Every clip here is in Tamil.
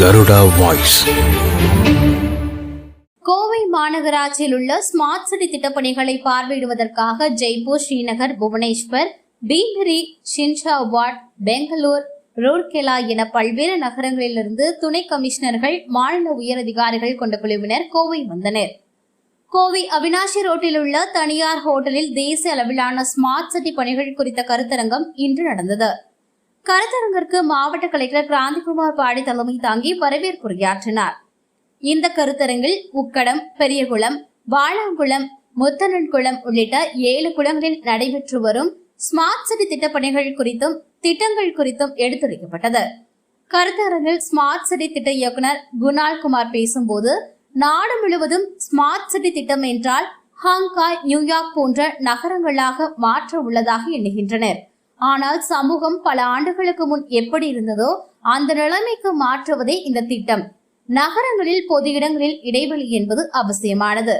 கருடா வாய்ஸ். கோவை மாநகராட்சியில் உள்ள ஸ்மார்ட் சிட்டி திட்டப்பணிகளை பார்வையிடுவதற்காக ஜெய்ப்பூர் ஸ்ரீநகர் புவனேஸ்வர் பீம்பரி ஷின்ஷாபாட் பெங்களூர் ரூர்கெலா என பல்வேறு நகரங்களிலிருந்து துணை கமிஷனர்கள் மாநில உயரதிகாரிகள் கொண்ட குழுவினர் கோவை வந்தனர். கோவை அவினாஷி ரோட்டில் உள்ள தனியார் ஹோட்டலில் தேசிய அளவிலான ஸ்மார்ட் சிட்டி பணிகள் குறித்த கருத்தரங்கம் இன்று நடந்தது. கருத்தரங்கிற்கு மாவட்ட கலெக்டர் கிராந்திகுமார் பாடி தலைமை தாங்கி வரவேற்புரையாற்றினார். இந்த கருத்தரங்கில் உக்கடம் பெரியகுளம் வாழாங்குளம் முத்தனன்குளம் உள்ளிட்ட ஏழு குளங்களில் நடைபெற்று வரும் ஸ்மார்ட் சிட்டி திட்டப்பணிகள் குறித்தும் திட்டங்கள் குறித்தும் எடுத்துரைக்கப்பட்டது. கருத்தரங்கில் ஸ்மார்ட் சிட்டி திட்ட இயக்குனர் குணால் குமார் பேசும்போது நாடு முழுவதும் ஸ்மார்ட் சிட்டி திட்டம் என்றால் ஹாங்காய் நியூயார்க் போன்ற நகரங்களாக மாற்ற உள்ளதாக எண்ணுகின்றனர். ஆனால் சமூகம் பல ஆண்டுகளுக்கு முன் எப்படி இருந்ததோ அந்த நிலைமைக்கு மாற்றுவதே இந்த திட்டம். நகரங்களில் பொது இடங்களில் இடைவெளி என்பது அவசியமானது.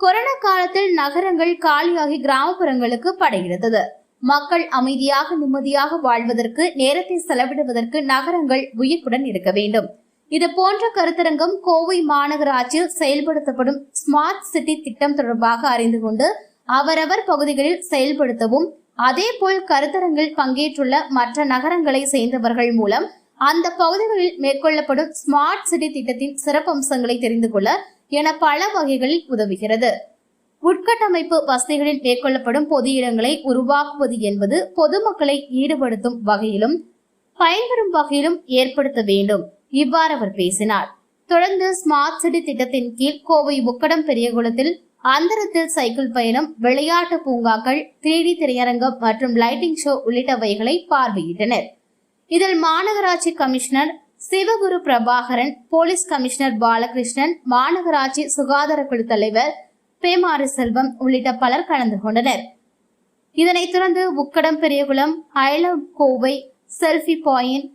கொரோனா காலத்தில் நகரங்கள் காலியாகி கிராமப்புறங்களுக்கு படையெடுத்தது. மக்கள் அமைதியாக நிம்மதியாக வாழ்வதற்கு நேரத்தை செலவிடுவதற்கு நகரங்கள் உயிர்ப்புடன் இருக்க வேண்டும். இது போன்ற கருத்தரங்கம் கோவை மாநகராட்சியில் செயல்படுத்தப்படும் ஸ்மார்ட் சிட்டி திட்டம் தொடர்பாக அறிந்து கொண்டு அவரவர் பகுதிகளில் செயல்படுத்தவும் அதேபோல் கருத்தரங்கில் பங்கேற்றுள்ள மற்ற நகரங்களை சேர்ந்தவர்கள் மூலம் அந்த பகுதிகளில் மேற்கொள்ளப்படும் ஸ்மார்ட் சிட்டி திட்டத்தின் சிறப்பம்சங்களை தெரிந்து கொள்ள என பல வகைகளில் உதவுகிறது. உட்கட்டமைப்பு வசதிகளில் மேற்கொள்ளப்படும் பொது இடங்களை உருவாக்குவது என்பது பொதுமக்களை ஈடுபடுத்தும் வகையிலும் பயன்பெறும் வகையிலும் ஏற்படுத்த வேண்டும் இவ்வாறு அவர் பேசினார். தொடர்ந்து ஸ்மார்ட் சிட்டி திட்டத்தின் கீழ் கோவை உக்கடம் பெரியகுளத்தில் அந்தரத்தில் சைக்கிள் பயணம் விளையாட்டு பூங்காக்கள் த்ரீ டி திரையரங்கம் மற்றும் லைட்டிங் ஷோ உள்ளிட்டவைகளை பார்வையிட்டனர். இதில் மாநகராட்சி commissioner Sivaguru Prabhakaran police commissioner Balakrishnan மாநகராட்சி சுகாதார குழு தலைவர் பேமாறு செல்வம் உள்ளிட்ட பலர் கலந்து கொண்டனர். இதனைத் தொடர்ந்து Ukkadam Periyakulam I love Kovai selfie point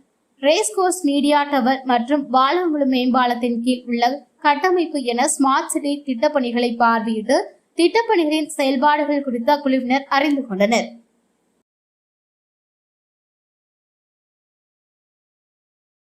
racecourse media tower மற்றும் வாழங்குளம் மேம்பாலத்தின் கீழ் உள்ள கட்டமைப்பு என ஸ்மார்ட் சிட்டி திட்டப்பணிகளை பார்வையிட்டு திட்டப்பணிகளின் செயல்பாடுகள் குறித்த குழுவினர் அறிந்து கொண்டனர்.